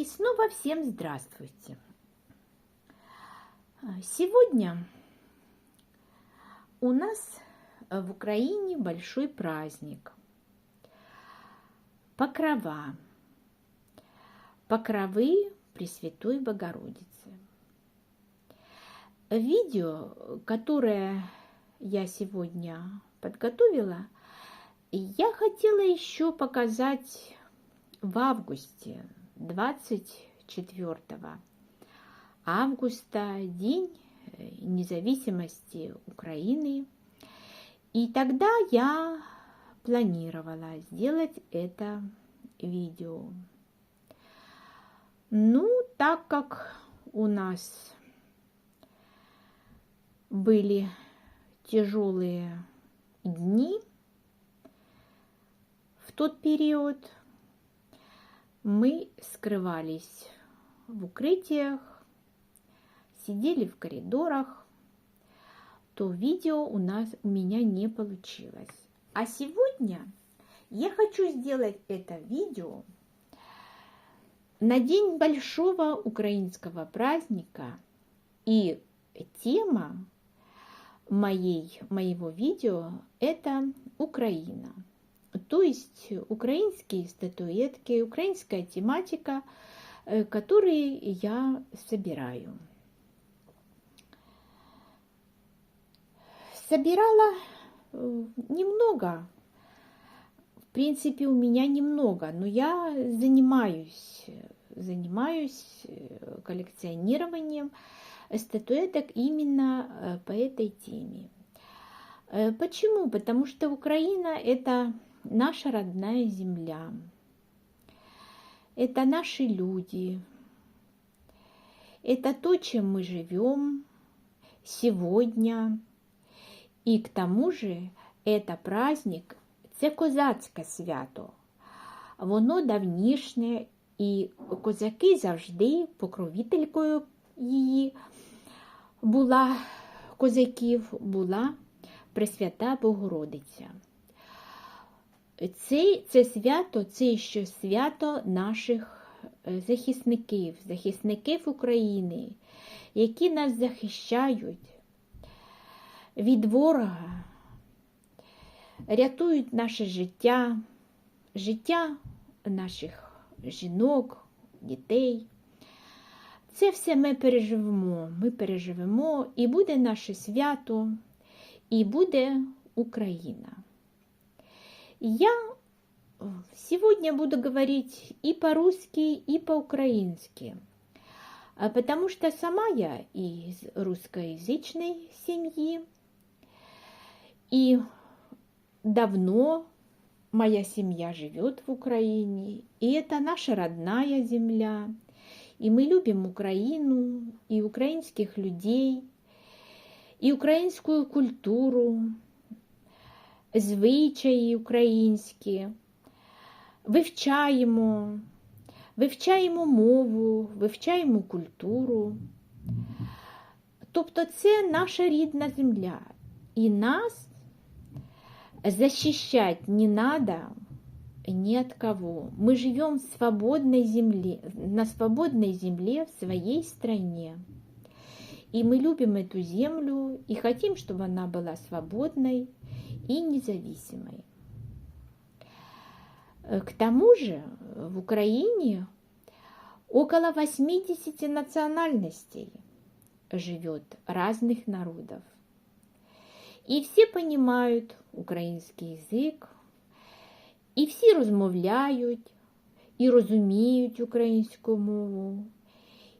И снова всем здравствуйте. А, Сегодня у нас в Украине большой праздник. Покрова. Покровы Пресвятой Богородицы. Видео, которое я сегодня подготовила, я хотела еще показать в августе, 24 августа, День независимости Украины. И тогда я планировала сделать это видео. Ну, так как у нас были тяжелые дни в тот период, мы скрывались в укрытиях, сидели в коридорах, то видео у нас у меня не получилось. А сегодня я хочу сделать это видео на день большого украинского праздника. И тема моей, моего видео – это Украина. То есть украинские статуэтки, украинская тематика, э, которые я собираю. Собирала э, немного. В принципе, у меня немного, но я занимаюсь, занимаюсь э, коллекционированием статуэток именно по этой теме. Почему? Потому что Украина – это наша родная земля. Это наши люди. Это то, чем мы живем сегодня. І к тому же это праздник, це козацьке свято. Воно давнішнє, і козаки завжди покровителькою її була козаків, була Пресвята Богородиця. Це, це свято це ще свято наших захисників, захисників України, які нас захищають від ворога, рятують наше життя, життя наших жінок, дітей. Це все ми переживемо. Ми переживемо, і буде наше свято, і буде Україна. Я сегодня буду говорить и по-русски, и по-украински, потому что сама я из русскоязычной семьи, и давно моя семья живет в Украине, и это наша родная земля, и мы любим Украину, и украинских людей, и украинскую культуру, звичаї українські, вивчаємо, вивчаємо мову, вивчаємо культуру. Тобто це наша рідна земля. І нас защищать не надо ни от кого. Мы живем в свободной земле, на свободной земле в своей стране. И мы любим эту землю и хотим, чтобы она была свободной и независимой. К тому же в Украине около 80 национальностей живет разных народов. І всі понимають український язик, і всі розмовляють, і розуміють українську мову.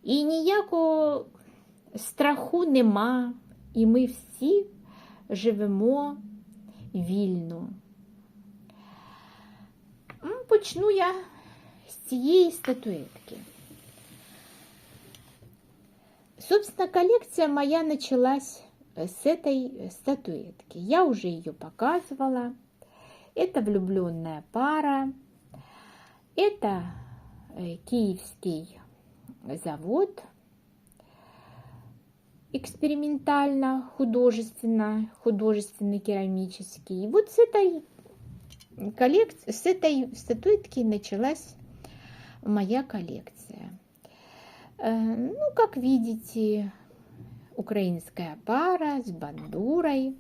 І ніякого страху нема, і ми всі живемо вільно. Почну я з цієї статуетки. Собственно, коллекция моя началась с этой статуэтки. Я уже ее показывала. Это влюбленная пара. Это киевский завод экспериментально, художественно, художественный керамический. И вот с этой коллекции, с этой статуэтки началась моя коллекция. Э, Ну, как видите, украинская пара с бандурой.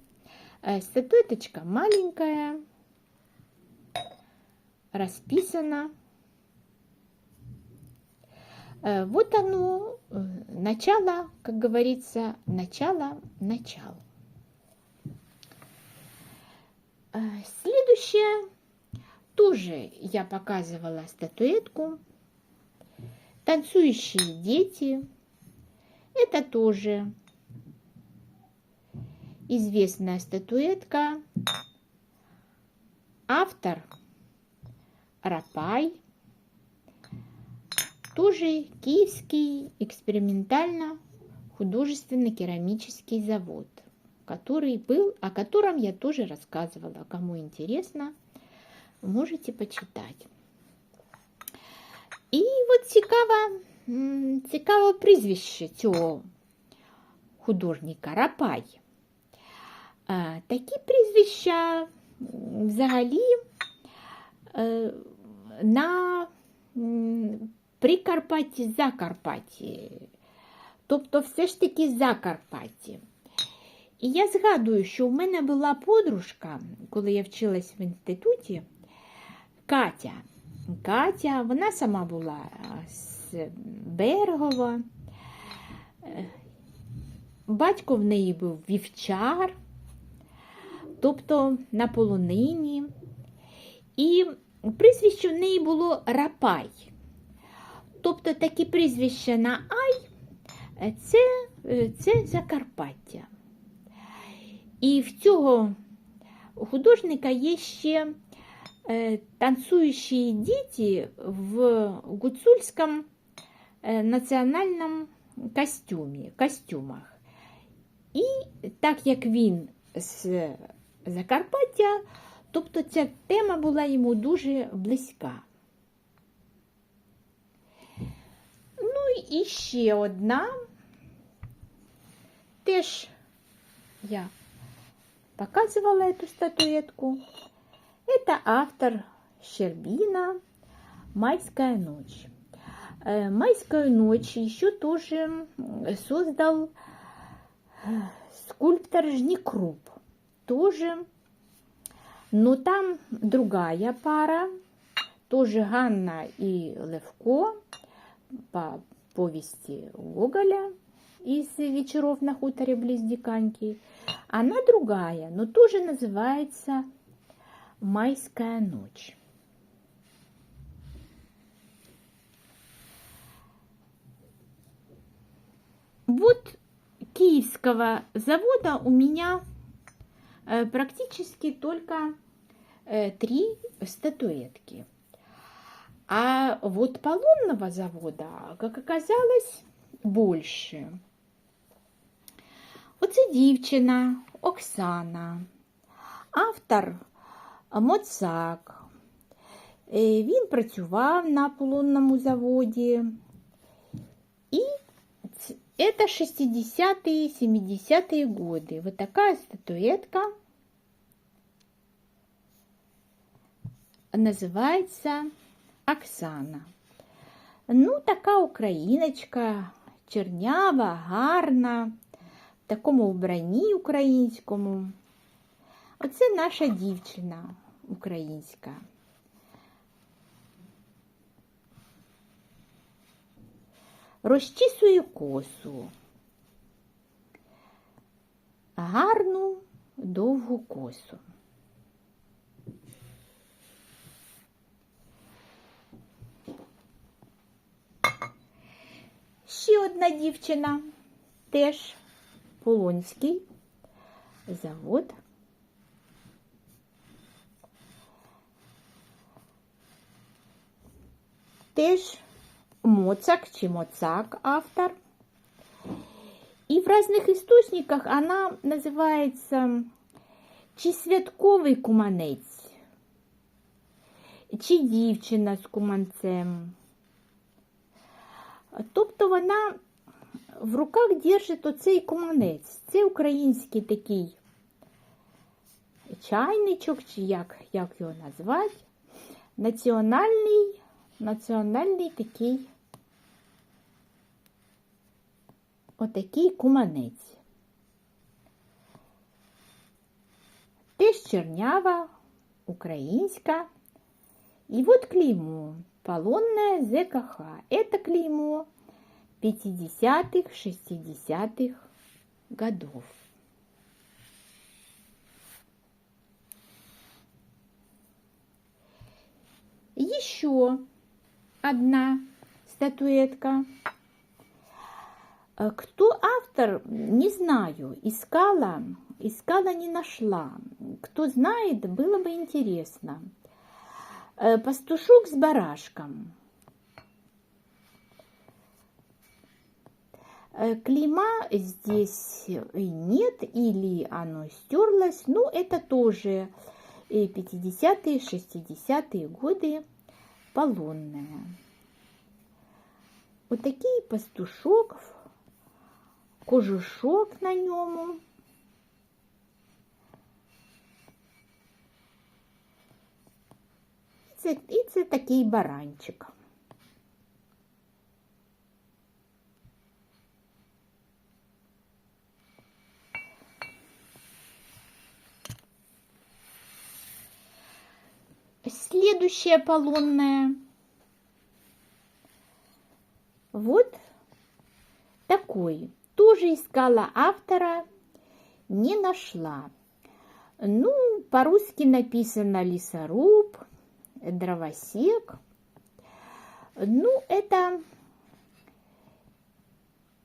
Э, Статуэточка маленькая, расписана. Э, Вот оно, э, начало, как говорится, начало, начало. Э, Следующее, тоже я показывала статуэтку. Танцующие дети. Это тоже известная статуэтка. Автор Рапай Тоже Киевский экспериментально-художественно-керамический завод, который был, о котором я тоже рассказывала. Кому интересно, можете почитать. І от цікаве, м, цікаве прізвище цього художника Рапай. Е, Такі прізвища м, взагалі е, на м, Прикарпатті, Закарпатті, тобто все ж таки Закарпатті. І я згадую, що в мене була подружка, коли я вчилась в інституті, Катя. Катя, вона сама була з Бергова. Е, Батько в неї був вівчар, тобто на полонині. І прізвище в неї було Рапай. Тобто такі прізвища на Ай е, це, е, це Закарпаття. І в цього художника є ще е, танцуючі діти в гуцульському національному костюмі, костюмах. І так як він з Закарпаття, тобто ця тема була йому дуже близька. І ще одна. Теж я показывала эту статуэтку. Это автор Щербина «Майская ночь». «Майскую ночь» еще тоже создал скульптор Жникруп. Тоже, но там другая пара, тоже Ганна и Левко по повести Гоголя из «Вечеров на хуторе близ Диканьки». Она другая, но тоже называется «Майская ночь». Вот киевского завода у меня э, практически только э, три статуэтки. А вот полонного завода, как оказалось, больше. Оце дівчина Оксана, автор Моцак. Е, Він працював на полонному заводі. І ц- это 60-е, 70-е годы. Вот такая статуэтка називається Оксана. Ну, така україночка, чернява, гарна, в такому вбранні українському. Оце наша дівчина українська. Розчісує косу. Гарну довгу косу. Ще одна дівчина, теж Полонський завод. Теж Моцак чи Моцак автор. І в різних істочниках вона називається чи святковий куманець, чи дівчина з куманцем. Тобто вона в руках держить оцей куманець. Це український такий чайничок, чи як, як його назвати, національний, національний такий отакий куманець. Теж чернява, українська. И вот клеймо. Полонная ЗКХ. Это клеймо 50-х, 60-х годов. Еще одна статуэтка. Э, Кто автор, не знаю. Искала, искала, не нашла. Кто знает, было бы интересно. Э, Пастушок с барашком. Э, Клейма здесь нет, или оно стерлось. Ну, это тоже э, 50-е, 60-е годы полонная. Вот такий пастушок, кожушок на ньому. Це, і це такий баранчик. Следующая полонная. Вот такой. Тоже искала автора, не нашла. Ну, по-русски написано лесоруб, дровосек. Ну, это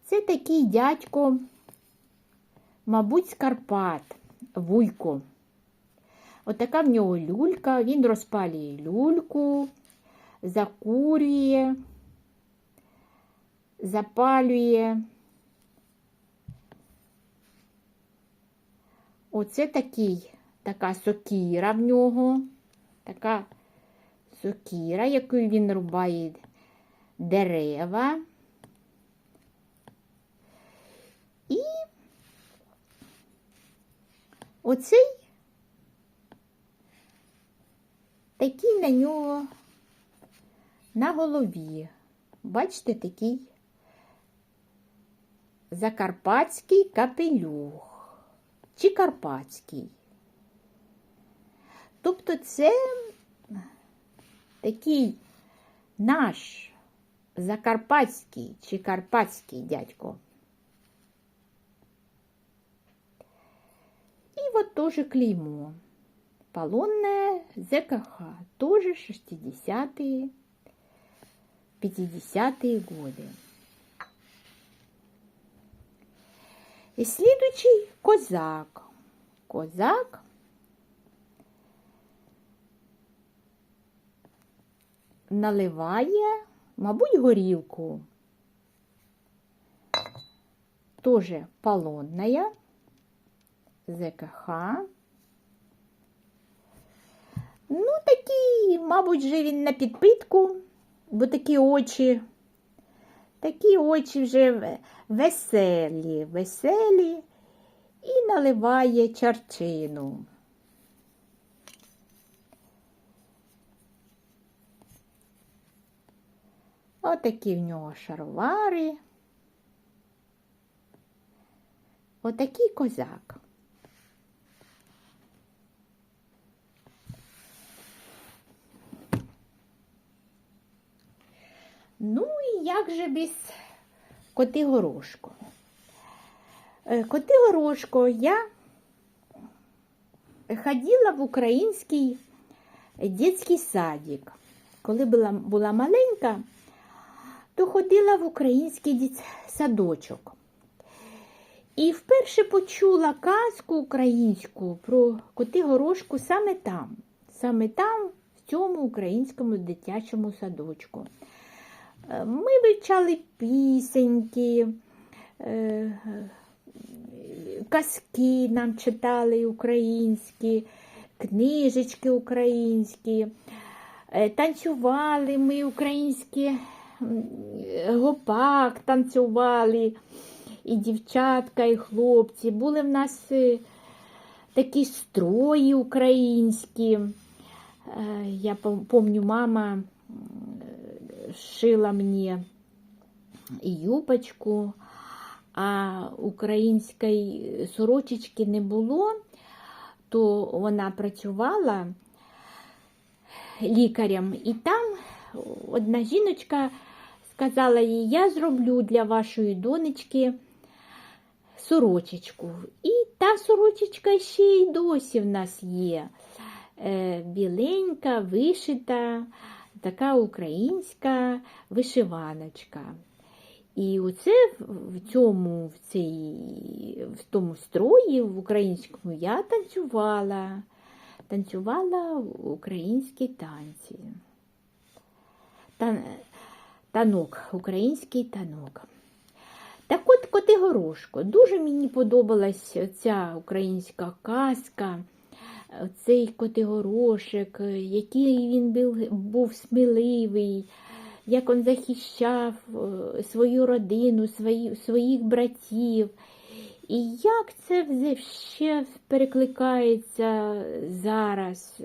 це такий дядько, мабуть, з Карпат, Вуйко. Отака в нього люлька, він розпалює люльку, закурює, запалює. Оце такий, така сокіра в нього, така сокіра, якою він рубає дерева. І оцей такий на нього на голові. Бачите, такий закарпатський капелюх чи карпатський. Тобто це такий наш закарпатський чи карпатський дядько. И вот тоже клеймо. Полонная ЗКХ. Тоже 60-е, 50-е годы. И следующий козак. Козак наливає, мабуть, горілку. Тоже полонная. ЗКХ. Ну, такий, мабуть, же він на підпитку, бо такі очі, такі очі вже веселі, веселі і наливає чарчину. Отакі в нього шаровари. Отакий козак. Ну і як же без коти горошко? Е, Коти горошко я ходила в український дитячий садик. Коли була, була маленька, то ходила в український садочок. І вперше почула казку українську про коти горошку саме там, саме там, в цьому українському дитячому садочку. Е, Ми вивчали пісеньки, е, казки нам читали українські, книжечки українські, е, танцювали ми українські гопак танцювали, і дівчатка, і хлопці. Були в нас е, такі строї українські. Е, Я пом- помню, мама шила мені юбочку, а української сорочечки не було, то вона працювала лікарем, і там одна жіночка сказала їй, я зроблю для вашої донечки сорочечку. І та сорочечка ще й досі в нас є. Е, Біленька, вишита, така українська вишиваночка. І оце в цьому, в, цій, в тому строї, в українському, я танцювала, танцювала українські танці. Тан, танок, український танок. Так от Котигорошко, дуже мені подобалась ця українська казка, цей Котигорошек, який він був, був сміливий, як він захищав е, свою родину, свої, своїх братів. І як це ще перекликається зараз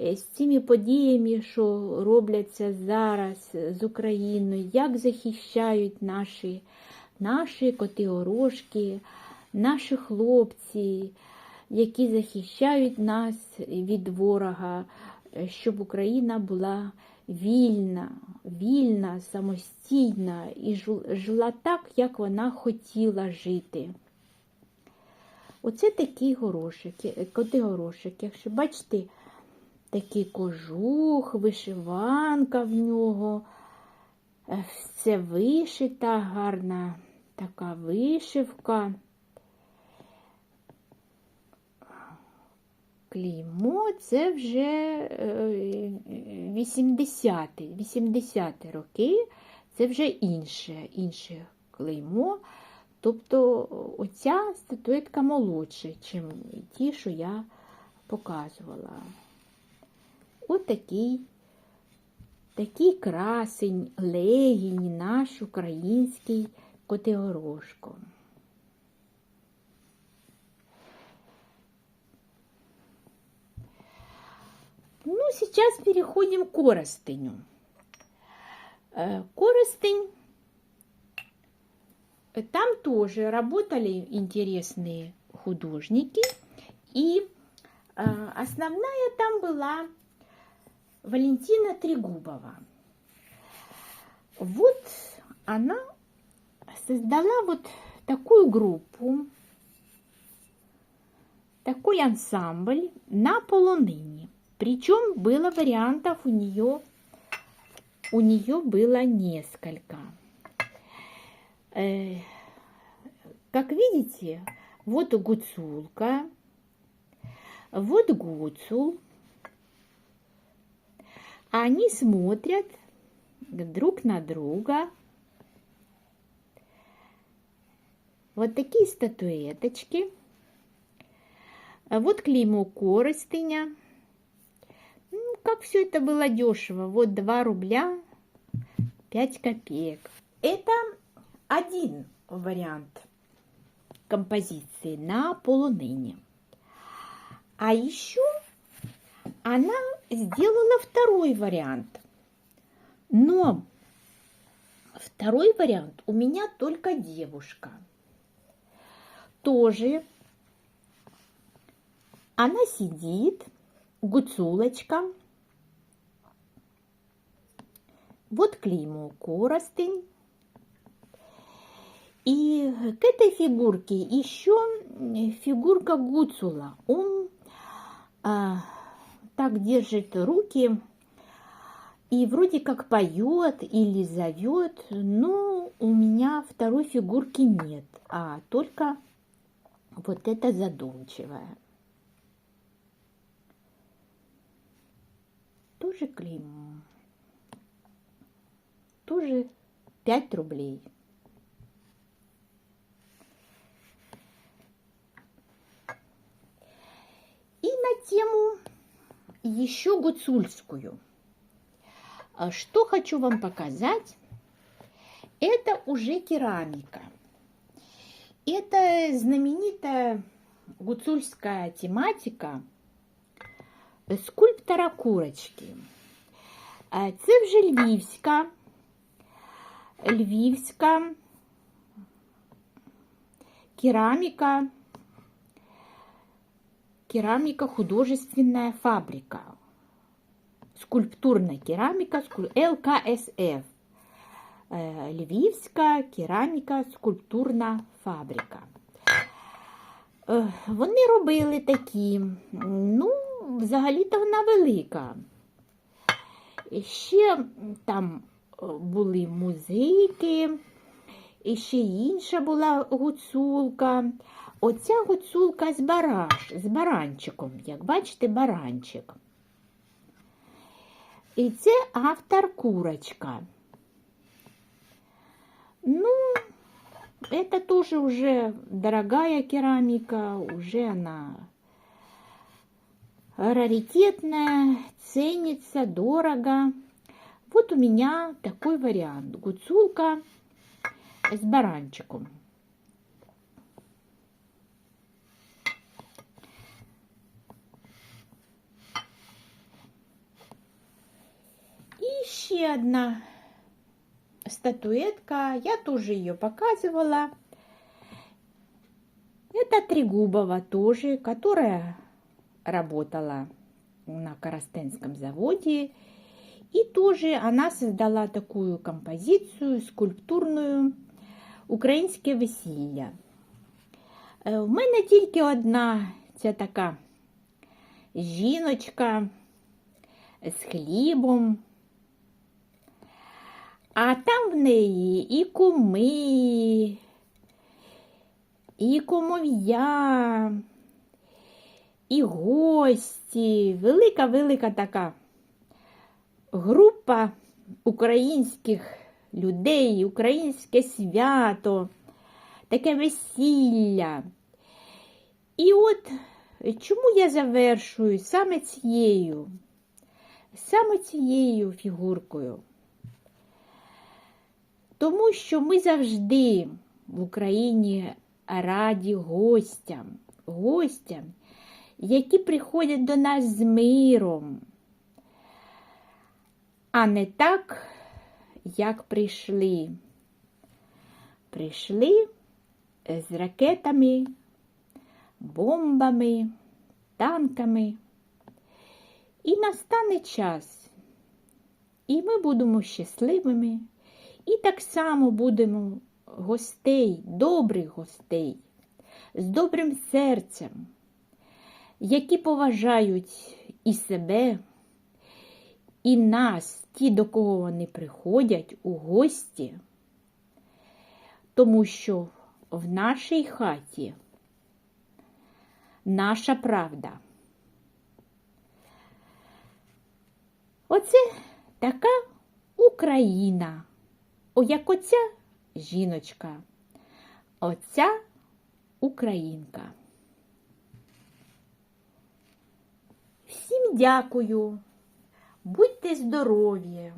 з цими подіями, що робляться зараз з Україною, як захищають наші наші коти-орошки, наші хлопці, які захищають нас від ворога, щоб Україна була вільна, вільна, самостійна і жила так, як вона хотіла жити. Оце такий горошик, коти-горошик. Якщо бачите, такий кожух, вишиванка в нього, все вишита гарна така вишивка. Клеймо це вже 80-ті 80 роки, це вже інше, інше клеймо. Тобто оця статуетка молодша, ніж ті, що я показувала Отакий такий красень, легінь наш український Котигорошко. Ну, сейчас переходим к коростеню. Э, коростень, там тоже работали интересные художники, и э, основная там была Валентина Трегубова. Вот она создала вот такую группу, такой ансамбль на полонине. Причем было вариантов у нее, у нее было несколько. Э, как видите, вот гуцулка, вот гуцул. Они смотрят друг на друга. Вот такие статуэточки. Вот клеймо коростыня. Ну, как все это было дешево. Вот 2 рубля 5 копеек. Это один вариант композиции на полуныне. А еще она сделала второй вариант. Но второй вариант у меня только девушка. Тоже она сидит, гуцулочка. Вот клеймо коростень. И к этой фигурке еще фигурка гуцула. Он а, так держит руки и вроде как поет или зовет, но у меня второй фигурки нет, а только вот эта задумчивая. Тоже клеймо. Тоже 5 рублей. И на тему еще гуцульскую. А Что хочу вам показать, это уже керамика. Это знаменитая гуцульская тематика скульптора курочки. А Це вже львівська, львівська керамика, керамика художественная фабрика. Скульптурна кераміка ЛКСФ. Е, Львівська кераміка скульптурна фабрика. Е, Вони робили такі, ну, взагалі-то вона велика. Ще там е, були музики, ще інша була гуцулка. Оця гуцулка з бараш, з баранчиком, як бачите, баранчик. І це автор курочка. Ну, это тоже уже дорогая керамика, уже она раритетная, ценится дорого. Вот у меня такой вариант. Гуцулка с баранчиком. И еще одна статуэтка. Я тоже ее показывала. Это Трегубова тоже, которая работала на Коростенском заводе. И тоже она создала такую композицию скульптурную Українське весілля. Е, В мене тільки одна ця така жіночка з хлібом. А там в неї і куми, і кумов'я, і гості. Велика-велика така група українських людей, українське свято, таке весілля. І от чому я завершую саме цією, саме цією фігуркою? Тому що ми завжди в Україні раді гостям, гостям, які приходять до нас з миром, а не так, як прийшли. Прийшли з ракетами, бомбами, танками. І настане час, і ми будемо щасливими. І так само будемо гостей, добрих гостей, з добрим серцем, які поважають і себе, і нас, ті, до кого вони приходять у гості, тому що в нашій хаті наша правда. Оце така Україна. Як оця жіночка, оця українка. Всім дякую, будьте здорові,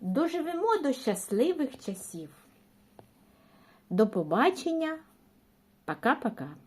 доживемо до щасливих часів. До побачення, пока-пока.